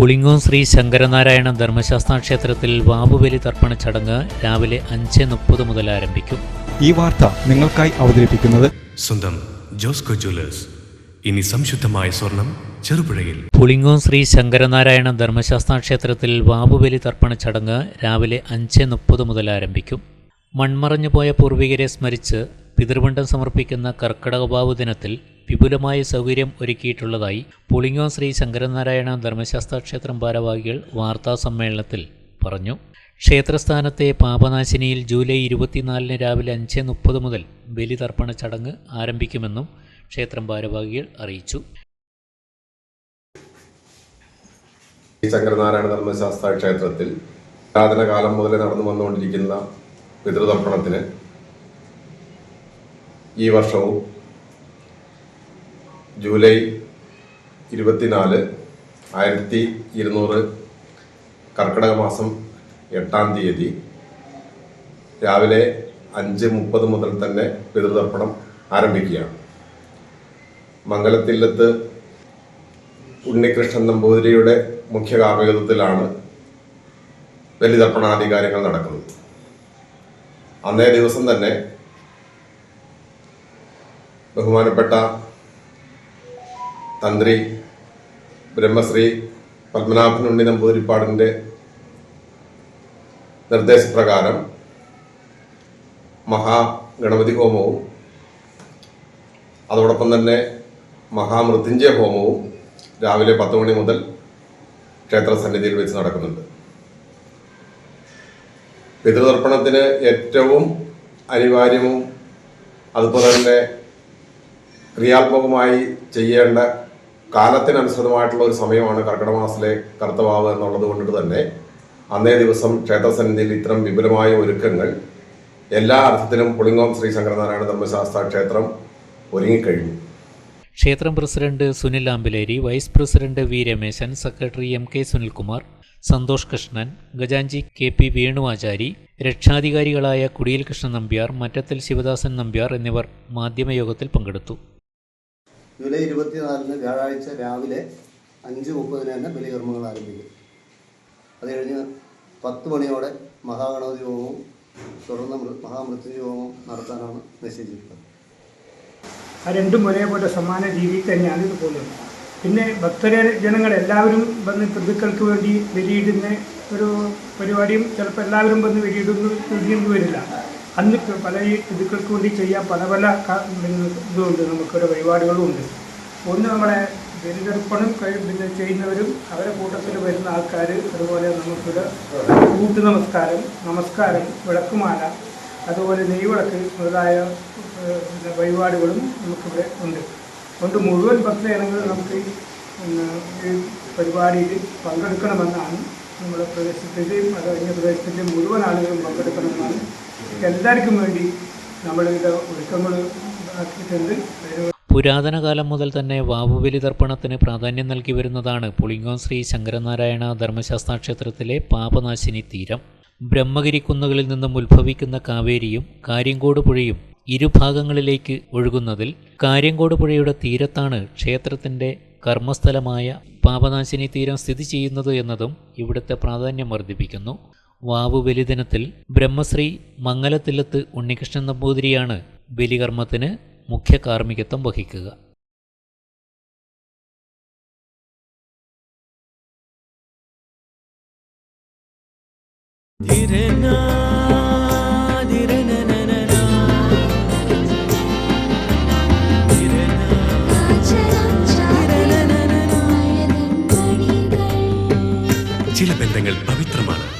പുളിങ്ങോം ശ്രീ ശങ്കരനാരായണ ധർമ്മശാസ്ത്ര ക്ഷേത്രത്തിൽ വാവുബലി തർപ്പണ ചടങ്ങ് രാവിലെ അഞ്ച് മുപ്പത് മുതൽ ആരംഭിക്കും. ഈ വാർത്ത നിങ്ങൾക്കായി അവതരിപ്പിക്കുന്നത് സ്വന്തം ജോസ്കോ ജ്വല്ലേഴ്സ്. ഇനി സംശുദ്ധമായ സ്വർണം ചെറുപുഴയിൽ. പുളിങ്ങോം ശ്രീ ശങ്കരനാരായണ ധർമ്മശാസ്ത്ര ക്ഷേത്രത്തിൽ വാവുബലി തർപ്പണ ചടങ്ങ് രാവിലെ അഞ്ച് മുപ്പത് മുതൽ ആരംഭിക്കും. മൺമറഞ്ഞു പോയ പൂർവികരെ സ്മരിച്ച് പിതൃപണ്ഡം സമർപ്പിക്കുന്ന കർക്കടകബാവു ദിനത്തിൽ വിപുലമായ സൗകര്യം ഒരുക്കിയിട്ടുള്ളതായി പുളിങ്ങോ ശ്രീ ശങ്കരനാരായണ ധർമ്മശാസ്ത്ര ക്ഷേത്രം ഭാരവാഹികൾ വാർത്താ സമ്മേളനത്തിൽ പറഞ്ഞു. ക്ഷേത്രസ്ഥാനത്തെ പാപനാശിനിയിൽ ജൂലൈ ഇരുപത്തിനാലിന് രാവിലെ അഞ്ച് മുപ്പത് മുതൽ ബലിതർപ്പണ ചടങ്ങ് ആരംഭിക്കുമെന്നും ക്ഷേത്രം ഭാരവാഹികൾ അറിയിച്ചു. ശങ്കരനാരായണ ധർമ്മശാസ്ത്ര ക്ഷേത്രത്തിൽ പുരാതന കാലം മുതലേ നടന്നു വന്നുകൊണ്ടിരിക്കുന്ന പിതൃതർപ്പണത്തിന് ഈ വർഷവും ജൂലൈ ഇരുപത്തിനാല് ആയിരത്തി ഇരുന്നൂറ് കർക്കിടക മാസം എട്ടാം തീയതി രാവിലെ അഞ്ച് മുപ്പത് മുതൽ തന്നെ പിതൃതർപ്പണം ആരംഭിക്കുകയാണ്. മംഗലത്തില്ലത്ത് ഉണ്ണികൃഷ്ണൻ നമ്പൂതിരിയുടെ മുഖ്യ കാർമ്മികത്വത്തിലാണ് ബലിതർപ്പണാധികാരങ്ങൾ നടക്കുന്നത്. അന്നേ ദിവസം തന്നെ ബഹുമാനപ്പെട്ട തന്ത്രി ബ്രഹ്മശ്രീ പത്മനാഭൻ ഉണ്ണി നമ്പൂതിരിപ്പാടിന്റെ നിർദ്ദേശപ്രകാരം മഹാഗണപതി ഹോമവും അതോടൊപ്പം തന്നെ മഹാമൃത്യുഞ്ജയ ഹോമവും രാവിലെ പത്ത് മണി മുതൽ ക്ഷേത്ര സന്നിധിയിൽ വെച്ച് നടക്കുന്നുണ്ട്. പിതൃതർപ്പണത്തിന് ഏറ്റവും അനിവാര്യവും അതുപോലെ തന്നെ ക്രിയാത്മകമായി ചെയ്യേണ്ട കാലത്തിനനുസൃതമായിട്ടുള്ള ഒരു സമയമാണ് കർക്കിടക മാസത്തിലെ കർത്തവാവ് എന്നുള്ളത് കൊണ്ടിട്ട് തന്നെ അന്നേ ദിവസം ക്ഷേത്രസന്നിധിയിൽ ഇത്തരം വിപുലമായ ഒരുക്കങ്ങൾ എല്ലാ അർത്ഥത്തിലും പുളിങ്ങോം ശ്രീ ശങ്കരനാരായണ ധർമ്മശാസ്ത്ര ക്ഷേത്രം ഒരുങ്ങിക്കഴിഞ്ഞു. ക്ഷേത്രം president Sunil Ambileri vice president V Rameshan secretary M K Sunilkumar Santhosh Krishnan ഗജാഞ്ചി K P വേണുവാചാരി രക്ഷാധികാരികളായ കുടിയൽ കൃഷ്ണൻ നമ്പ്യാർ മറ്റത്തിൽ ശിവദാസൻ നമ്പ്യാർ എന്നിവർ മാധ്യമയോഗത്തിൽ പങ്കെടുത്തു. ജൂലൈ ഇരുപത്തിനാലിന് വ്യാഴാഴ്ച രാവിലെ അഞ്ച് മുപ്പതിന് തന്നെ ബലികർമ്മങ്ങൾ ആരംഭിക്കും. അത് കഴിഞ്ഞ് പത്ത് മണിയോടെ മഹാഗണപതി ഹോമവും തുടർന്ന് മഹാമൃത്യുഞ്ജയ ഹോമം നടത്താനാണ് നിശ്ചയിച്ചിട്ടുള്ളത് ആ രണ്ടും ഒരേപോലെ സമാന രീതിയിൽ തന്നെയാണ് ഇത് പോകുന്നത് പിന്നെ ഭക്തരെ ജനങ്ങൾ എല്ലാവരും വന്ന് പിതൃക്കൾക്ക് വേണ്ടി വെടിയിടുന്ന ഒരു പരിപാടിയും ചിലപ്പോൾ എല്ലാവരും വന്ന് വെടിയിടുന്നു വരില്ല. അന്ന് പല ഈ വേണ്ടി ചെയ്യാൻ പല പല ഇതുണ്ട്. നമുക്കൊരു പരിപാടികളും ഉണ്ട്. ഒന്ന് നമ്മളെ ബലിതർപ്പണം പിന്നെ ചെയ്യുന്നവരും അവരെ കൂട്ടത്തിൽ വരുന്ന ആൾക്കാർ അതുപോലെ നമുക്കിവിടെ കൂട്ടു നമസ്കാരം നമസ്കാരം വിളക്കുമാല അതുപോലെ നെയ്വിളക്ക് മുതലായ വഴിപാടുകളും നമുക്കിവിടെ ഉണ്ട്. അതുകൊണ്ട് മുഴുവൻ ഭക്തജനങ്ങൾ നമുക്ക് ഈ പരിപാടിയിൽ പങ്കെടുക്കണമെന്നാണ് നമ്മുടെ പ്രദേശത്തിന്റെയും അത് കഴിഞ്ഞ പ്രദേശത്തിന്റെയും മുഴുവൻ ആളുകളും പങ്കെടുക്കണമെന്നാണ് എല്ലാവർക്കും വേണ്ടി നമ്മളിത് ഒരുക്കങ്ങൾ ആക്കിയിട്ടുണ്ട്. പുരാതന കാലം മുതൽ തന്നെ വാവുബലി തർപ്പണത്തിന് പ്രാധാന്യം നൽകി വരുന്നതാണ് പുളിങ്ങോം ശ്രീ ശങ്കരനാരായണ ധർമ്മശാസ്ത്ര ക്ഷേത്രത്തിലെ പാപനാശിനി തീരം. ബ്രഹ്മഗിരി കുന്നുകളിൽ നിന്നും ഉത്ഭവിക്കുന്ന കാവേരിയും കാര്യങ്കോട് പുഴയും ഇരുഭാഗങ്ങളിലേക്ക് ഒഴുകുന്നതിൽ കാര്യങ്കോട് പുഴയുടെ തീരത്താണ് ക്ഷേത്രത്തിന്റെ കർമ്മസ്ഥലമായ പാപനാശിനി തീരം സ്ഥിതി ചെയ്യുന്നത് എന്നതും ഇവിടുത്തെ പ്രാധാന്യം വർദ്ധിപ്പിക്കുന്നു. വാവു ബലിദിനത്തിൽ ബ്രഹ്മശ്രീ മംഗലത്തില്ലത്ത് ഉണ്ണികൃഷ്ണൻ നമ്പൂതിരിയാണ് ബലികർമ്മത്തിന് മുഖ്യ കാർമ്മികത്വം വഹിക്കുക. ചില ബന്ധങ്ങൾ പവിത്രമാണ്.